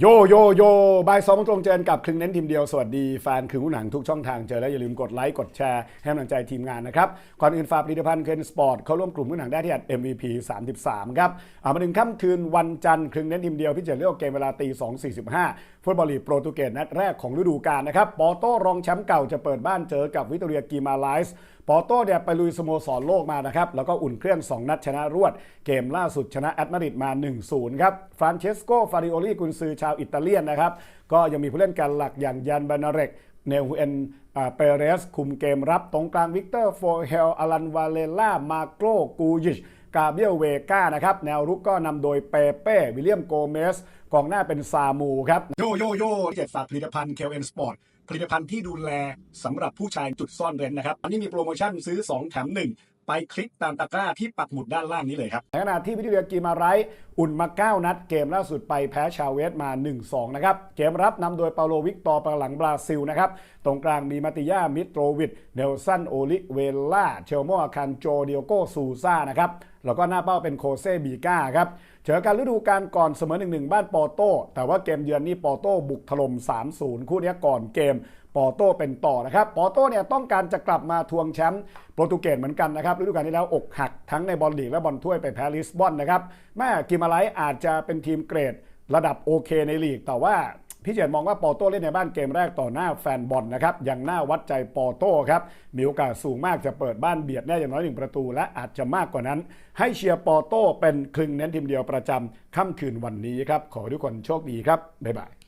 โยโยโยบายสองตรงเจนกับครึ่งเน้นทีมเดียว สวัสดีแฟนครึ่งหูหนังทุกช่องทางเจอแล้วอย่าลืมกดไลค์กดแชร์ให้กำลังใจทีมงานนะครับก่อนอื่นฝากผลิตภัณฑ์เคนสปอร์ตเข้าร่วมกลุ่มผู้หนังได้ที่อัด MVP 33 ครับเอามาถึงค่ำคืนวันจันทร์ครึ่งเน้นทีมเดียวพี่เจเลือกเกมเวลาตี2.45 ฟุตบอลลีกโปรตุเกสนัดแรกของฤดูกาลนะครับ ปอโต้รองแชมป์เก่าจะเปิดบ้านเจอกับวิตเตอเรียกีมาไลส์ปอโต้เนี่ยไปลุยสโมสรโลกมานะครับ แล้วก็อุ่นเครื่อง 2 นัดชนะรวด เกมล่าสุดชนะแอตมาดริดมา 1-0 ครับ ฟรานเชสโก ฟาริโอลีกุนซือชาวอิตาเลียนนะครับ ก็ยังมีผู้เล่นการหลักอย่างยันบานาเรก เนลฮูเอนเปเรสคุมเกมรับตรงกลางวิกเตอร์โฟเฮลอลันวาเลล่ามาโกรกูยิชกาเบียลเวกานะครับแนวรุกก็นำโดยเปเป้ วิลเลียมโกเมสกองหน้าเป็นซามูครับ โยโยโย่เจ็ดฝากผลิตภัณฑ์เคลเอ็นสปอร์ตผลิตภัณฑ์ที่ดูแลสำหรับผู้ชายจุดซ่อนเร้นนะครับ อันนี้มีโปรโมชั่นซื้อ 2 แถม 1 ไปคลิกตามตะกร้าที่ปักหมุดด้านล่างนี้เลยครับในขณะที่วิทยากีมาไรท์อุ่นมา 9 นัด เกมล่าสุดไปแพ้ชาวเวสมา 1-2 นะครับ เกมรับนำโดยเปาโลวิกตอร์ปหลังบราซิลนะครับ ตรงกลางมีมาติยามิโตรวิดเนลสันโอลิเวล่าเชลโมอาคันโจเดียโกซูซ่านะครับ แล้วก็หน้าเป้าเป็นโคเซบีก้าครับเจอกันฤดูกาลก่อนเสมอ 1-1 บ้านปอโต้ แต่ว่าเกมเยือนนี่ปอโต้บุกถล่ม 3-0 คู่นี้ก่อนเกมปอโต้เป็นต่อนะครับปอโต้เนี่ยต้องการจะกลับมาทวงแชมป์โปรตุเกสเหมือนกันนะครับฤดูกาลที่แล้วอกหักทั้งในบอลลีกและบอลถ้วยไปแพ้ลิสบอนนะครับแม่กิมาไลอาจจะเป็นทีมเกรดระดับโอเคในลีก แต่ว่า พี่เจนมองว่าปอโต้เล่นในบ้านเกมแรกต่อหน้าแฟนบอลนะครับยังน่าวัดใจปอโต้ครับมีโอกาสสูงมากจะเปิดบ้านเบียดแน่อย่างน้อยหนึ่งประตู และอาจจะมากกว่านั้น ให้เชียร์ปอโต้เป็นครึ่งเน้นทีมเดียวประจำค่ำคืนวันนี้ครับขอทุกคนโชคดีครับบ๊ายบาย